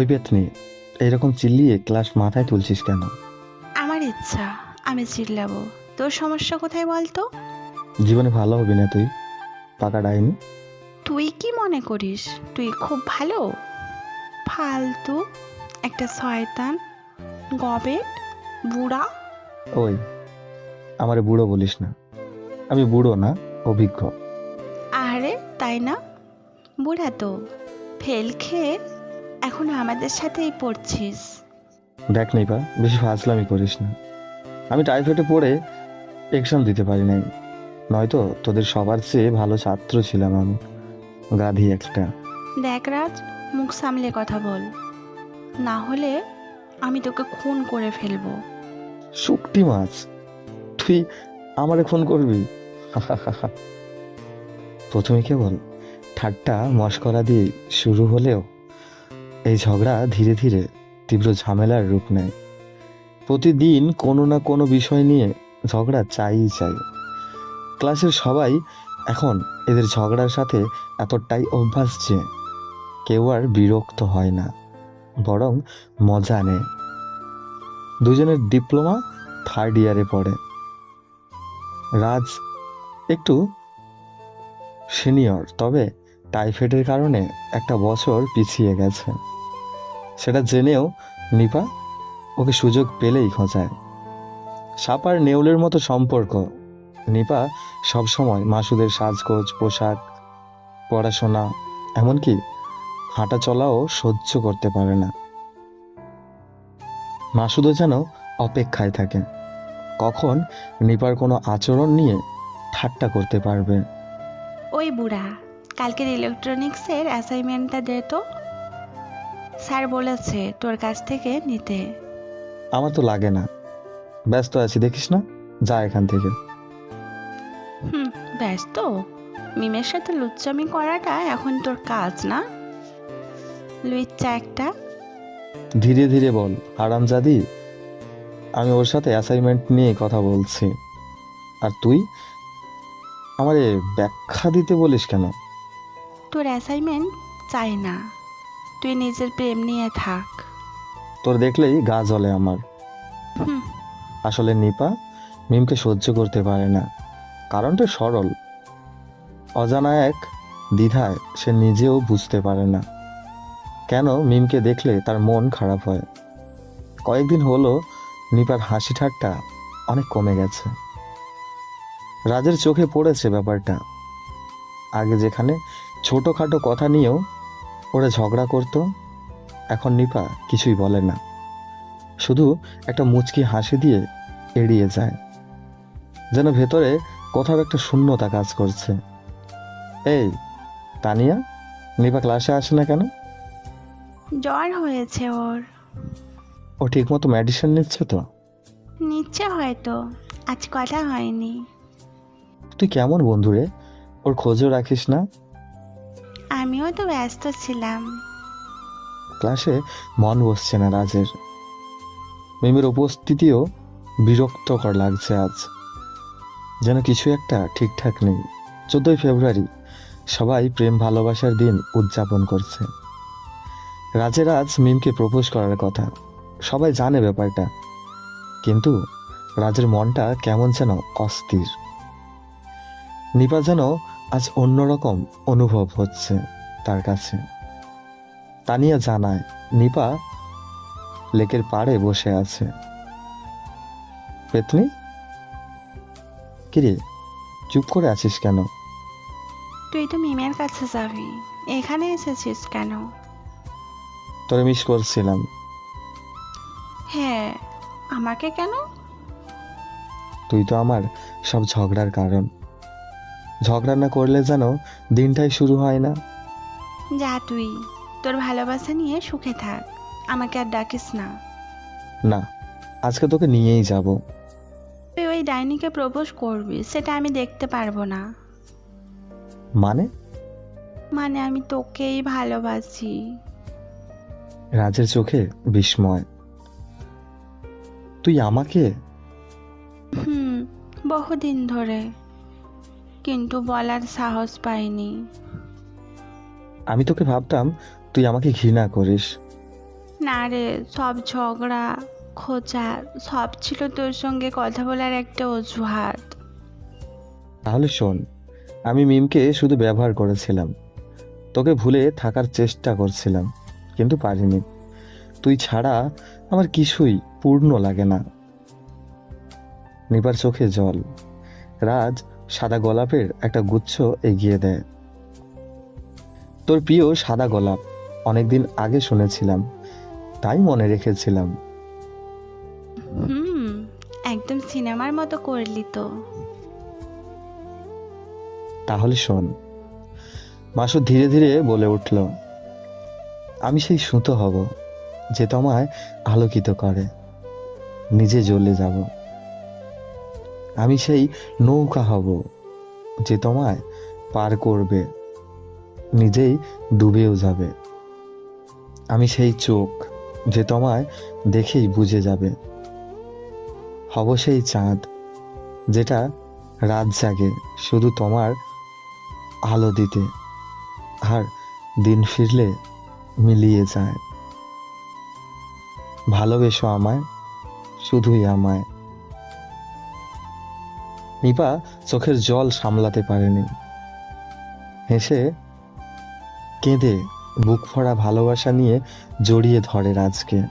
ওই পেতনি এইরকম চিল্লিয়ে ক্লাস মাথায় তুলছিস কেন? আমার ইচ্ছা আমি চিল্লাবো। তোর সমস্যা কোথায় বলতো? জীবনে ভালো হবি না তুই? পাকা ডাইনি? তুই কি মনে করিস? তুই খুব ভালো? ফালতু একটা শয়তান গবেট বুড়া। ওই আমারে বুড়ো বলিস না। আমি বুড়ো না অভিজ্ঞ। আরে তাই না? বুড়া তো। ফেল খেয়ে এখন আমাদের সাথেই পড়ছিস। দেখ নিপা বেশি ফাজলামি করিস না। আমি টাইফয়েডে পড়ে এক্সাম দিতে পারি নাই। নয়তো তোদের সবার চেয়ে ভালো ছাত্র ছিলাম আমি। গাধি একটা। দেখ রাজ মুখ সামলে কথা বল। না হলে আমি তোকে খুন করে ফেলব। শুকটি মাছ। তুই আমারে খুন করবি? প্রথমে কেবল ঠাট্টা মস্করা দিয়ে শুরু হলেও এই ঝগড়া ধীরে ধীরে তীব্র ঝামেলার রূপ নেয়। প্রতিদিন কোনো না কোনো বিষয় নিয়ে ঝগড়া চাইই চাই। ক্লাসের সবাই এখন এদের ঝগড়ার সাথে এতটাই অভ্যাস যে কেউ আর বিরক্ত হয় না, বরং মজা নেয়। দুজনের ডিপ্লোমা থার্ড ইয়ারে পড়ে। রাজ একটু সিনিয়র তবে টাইফয়েডের কারণে একটা বছর পিছিয়ে গেছে। সেটা জেনেও নিপা ওকে সুযোগ পেলেই খোঁচায় সাপার নেউলের মতো সম্পর্ক। নিপা সবসময় মাসুদের সাজগোজ, পোশাক, পড়াশোনা, এমনকি হাঁটা চলাও সহ্য করতে পারে না। মাসুদও যেন অপেক্ষায় থাকে। কখন নিপার কোনো আচরণ নিয়ে ঠাট্টা করতে পারবে। ওই বুড়া। কালকের ইলেকট্রনিক্সের অ্যাসাইনমেন্টটা দে তো। স্যার বলেছে তোর কাছ থেকে নিতে। আমার তো লাগে না। ব্যস্ত আছি দেখিস না? যা এখান থেকে। হুম ব্যস্ত? মিমের সাথে লুচ্চামি করাটা এখন তোর কাজ না? লুইচ্চা একটা। ধীরে ধীরে বল আরামজাদি? আমি ওর সাথে অ্যাসাইনমেন্ট নিয়ে কথা বলছি। আর তুই? আমারে ব্যাখ্যা দিতে বলিস কেন? তোর অ্যাসাইনমেন্ট চাই না। তুই নিজের প্রেম নিয়ে থাক। তোর দেখলেই গা জ্বলে আমার। হুম। আসলে নিপা মিমকে সহ্য করতে পারে না। কারণটা সরল। অজানা এক দ্বিধায় সে নিজেও বুঝতে পারে না। কেন মিমকে দেখলে তার মন খারাপ হয়? কয়েকদিন হলো নিপার হাসি ঠাট্টা অনেক কমে গেছে। রাজের চোখে পড়েছে ব্যাপারটা। আগে যেখানে ছোটোখাটো কথা নিয়েও ওরা ঝগড়া করতো। এখন নিপা কিছুই বলে না। শুধু একটা মুচকি হাসি দিয়ে এড়িয়ে যায়। যেন ভেতরে কোথাও একটা শূন্যতা কাজ করছে। এই তানিয়া নিপা ক্লাসে আসে না কেন? জ্বর হয়েছে ওর। ও ঠিকমতো মেডিসিন নিচ্ছে তো? নিচ্ছে হয়তো। আজ কথা হয়নি। তুই কেমন বন্ধু রে? ওর খোঁজও রাখিস না? আমিও তো ব্যস্ত ছিলাম। ক্লাসে মন বসছে না রাজের। মিমের উপস্থিতিও বিরক্তকর লাগছে আজ। যেন কিছু একটা ঠিকঠাক নেই। চোদ্দই ফেব্রুয়ারি, সবাই প্রেম ভালোবাসার দিন উদযাপন করছে। রাজের আজ মিমকে প্রপোজ করার কথা। সবাই জানে ব্যাপারটা। কিন্তু রাজের মনটা কেমন যেন অস্থির। নিপা যেন আজ অন্যরকম অনুভব হচ্ছে তার কাছে। তানিয়া জানায় নিপা লেকের পাড়ে বসে আছে। পেতনি? কিরে চুপ করে আছিস কেন? তুই তো মিমের কাছে যাবি। এখানে এসেছিস কেন? তোরে মিস করছিলাম। হ্যাঁ আমাকে কেন? তুই তো আমার সব ঝগড়ার কারণ। ঝগড়া না করলে যেন দিনটাই শুরু হয় না। যা তুই তোর ভালোবাসা নিয়ে সুখে থাক। আমাকে আর ডাকিস না। না আজকে তোকে নিয়েই যাব। তুই ওই ডাইনিকে প্রপোজ করবি সেটা আমি দেখতে পারব না। মানে? মানে আমি তোকেই ভালোবাসি। রাজের চোখে বিস্ময়। তুই আমাকে? হুম বহুদিন ধরে। কিন্তু বলার সাহস পাইনি। আমি তোকে ভাবতাম তুই আমাকে ঘৃণা করিস। না রে সব ঝগড়া খোঁচা সব ছিল তোর সঙ্গে কথা বলার একটা অজুহাত। তাহলে শোন আমি মিমকে শুধু ব্যবহার করেছিলাম। তোকে ভুলে থাকার চেষ্টা করছিলাম কিন্তু পারিনি। তুই ছাড়া আমার কিছুই পূর্ণ লাগে না। নিবার চোখে জল। রাজ সাদা গোলাপের একটা গুচ্ছ এগিয়ে দেয়। তোর প্রিয় সাদা গোলাপ অনেকদিন আগে শুনেছিলাম তাই মনে রেখেছিলাম। হুম একদম সিনেমার মতো করলি তো। তাহলে শোন মাসু ধীরে ধীরে বলে উঠল আমি সেই সুতো হব যে তোমায় আলোকিত করে নিজে জ্বলে যাব। আমি সেই নৌকা হব যে তোমায় পার করবে, নিজেই ডুবেও যাবে। আমি সেই চোখ যে তোমায় দেখেই বুঝে যাবে। হব সেই চাঁদ যেটা রাত জাগে শুধু তোমার আলো দিতে, আর দিন ফিরলে মিলিয়ে যায়। ভালোবেসো আমায়, শুধুই আমায়। নিপা চোখের জল সামলাতে পারেনি। হেসে কেঁদে বুক ভরা ভালোবাসা নিয়ে জড়িয়ে ধরে রাজকে।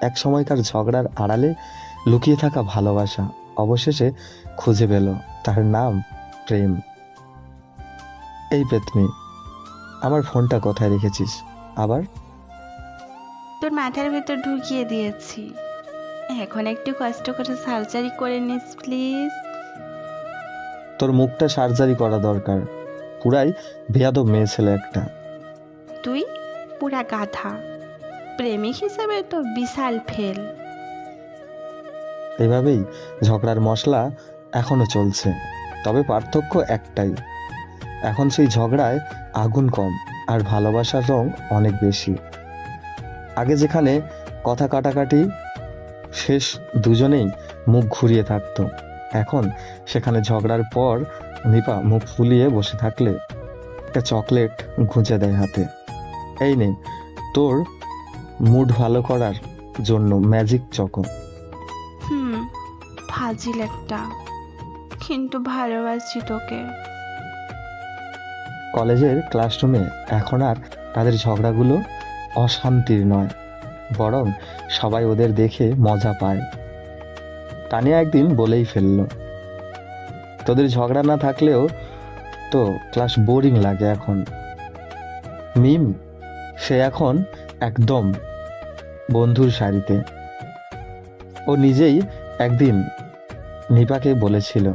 এক সময়কার ঝগড়ার আড়ালে লুকিয়ে থাকা ভালোবাসা অবশেষে খুঁজে পেল তার নাম প্রেম। এই পেতনি, আমার ফোনটা কোথায় রেখেছিস? আবার? তোর মাথার ভেতর ঢুকিয়ে দিয়েছি। এখন একটু কষ্ট করে সার্জারি করে নিস প্লিজ তোর মুখটা সার্জারি করা দরকার। পুরাই বেয়াদব মেয়ে ছেলে একটা। তুই পুরা গাধা। প্রেমিক হিসেবে তো বিশাল ফেল। এভাবেই ঝগড়ার মশলা এখনও চলছে। তবে পার্থক্য একটাই। এখন সেই ঝগড়ায় আগুন কম আর ভালোবাসার রং অনেক বেশি। আগে যেখানে কথা কাটাকাটি শেষ দুজনেই মুখ ঘুরিয়ে থাকতো। এখন সেখানে ঝগড়ার পর নিপা মুখ ফুলিয়ে বসে থাকলে একটা চকলেট গুঁজে দেয় হাতে। এই নে তোর মুড ভালো করার জন্য ম্যাজিক চকো। হুম ফাজিল একটা কিন্তু ভালোবাসি তোকে। কলেজের ক্লাসরুমে এখন আর তাদের ঝগড়াগুলো অশান্তির নয় বরং সবাই ওদের দেখে মজা পায়। তানিয়া একদিন বলেই ফেলল, তোদের ঝগড়া না থাকলেও তো ক্লাস বোরিং লাগে এখন। মিম, সে এখন একদম বন্ধুর সারিতে ও নিজেই একদিন নিপাকে বলেছিল,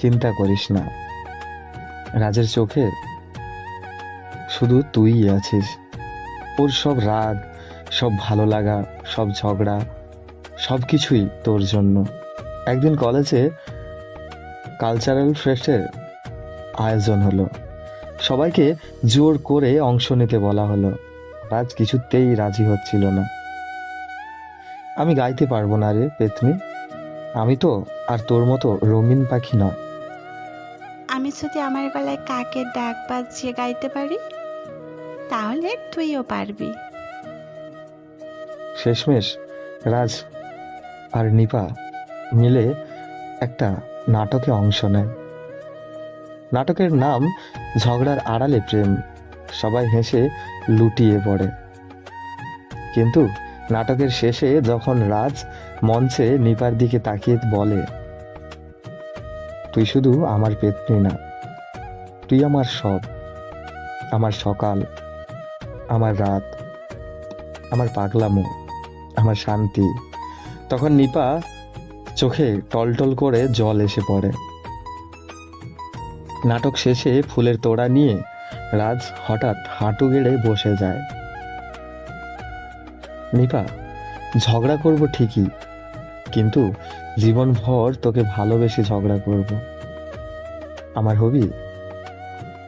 চিন্তা করিস না, রাজের চোখে শুধু তুই আছিস। ওর সব রাগ, সব ভালো লাগা, সব ঝগড়া সব কিছুই তোর জন্য। একদিন কলেজে কালচারাল ফেস্টের আয়োজন হলো। সবাইকে জোর করে অংশ নিতে বলা হলো। রাজ কিছুতেই রাজি হচ্ছিল না। আমি গাইতে পারব না রে পেতনি। আমি তো আর তোর মতো রঙিন পাখি না। আমি যদি আমার গলায় কাকের ডাক বাজিয়ে গাইতে পারি তাহলে তুইও পারবি। শেষমেশ রাজ আর নিপা মিলে একটা নাটকে অংশ নেয়। নাটকের নাম ঝগড়ার আড়ালে প্রেম। সবাই হেসে লুটিয়ে পড়ে। কিন্তু নাটকের শেষে যখন রাজ মঞ্চে নিপার দিকে তাকিয়ে বলে, তুই শুধু আমার পেতনি না, তুই আমার সব আমার সকাল, আমার রাত, আমার পাগলামো, আমার শান্তি তখন নিপা চোখে টলটল করে জল এসে পড়ে। নাটক শেষে ফুলের তোড়া নিয়ে রাজ হঠাৎ হাঁটু গেড়ে বসে যায়। নিপা ঝগড়া করব ঠিকই কিন্তু জীবনভর তোকে ভালোবেসে ঝগড়া করব। আমার হবি?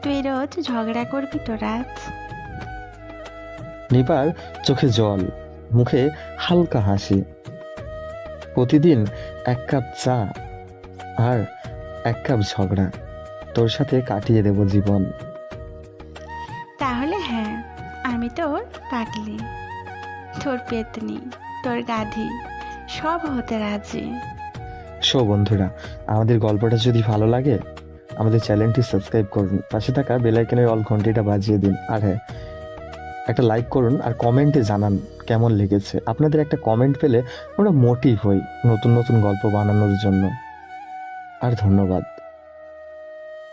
তুই রোজ ঝগড়া করবি তো রাজ। নিপার চোখে জল মুখে হালকা হাসি। প্রতিদিন এক কাপ চা আর এক কাপ ঝগড়া। তোর সাথে কাটিয়ে দেব জীবন। তাহলে হ্যাঁ আমি তোর পাগলি। তোর পেতনি তোর গাধি সব হতে রাজি। সো বন্ধুরা আমাদের গল্পটা যদি ভালো লাগে আমাদের চ্যানেলটি সাবস্ক্রাইব করুন। পাশে থাকা বেল আইকনের অল ঘন্টিটা বাজিয়ে দিন। আর হ্যাঁ একটা লাইক করুন আর কমেন্টে জানান কেমন লেগেছে। আপনাদের একটা কমেন্ট পেলে আমরা মোটিভ হই নতুন নতুন গল্প বানানোর জন্য। আর ধন্যবাদ।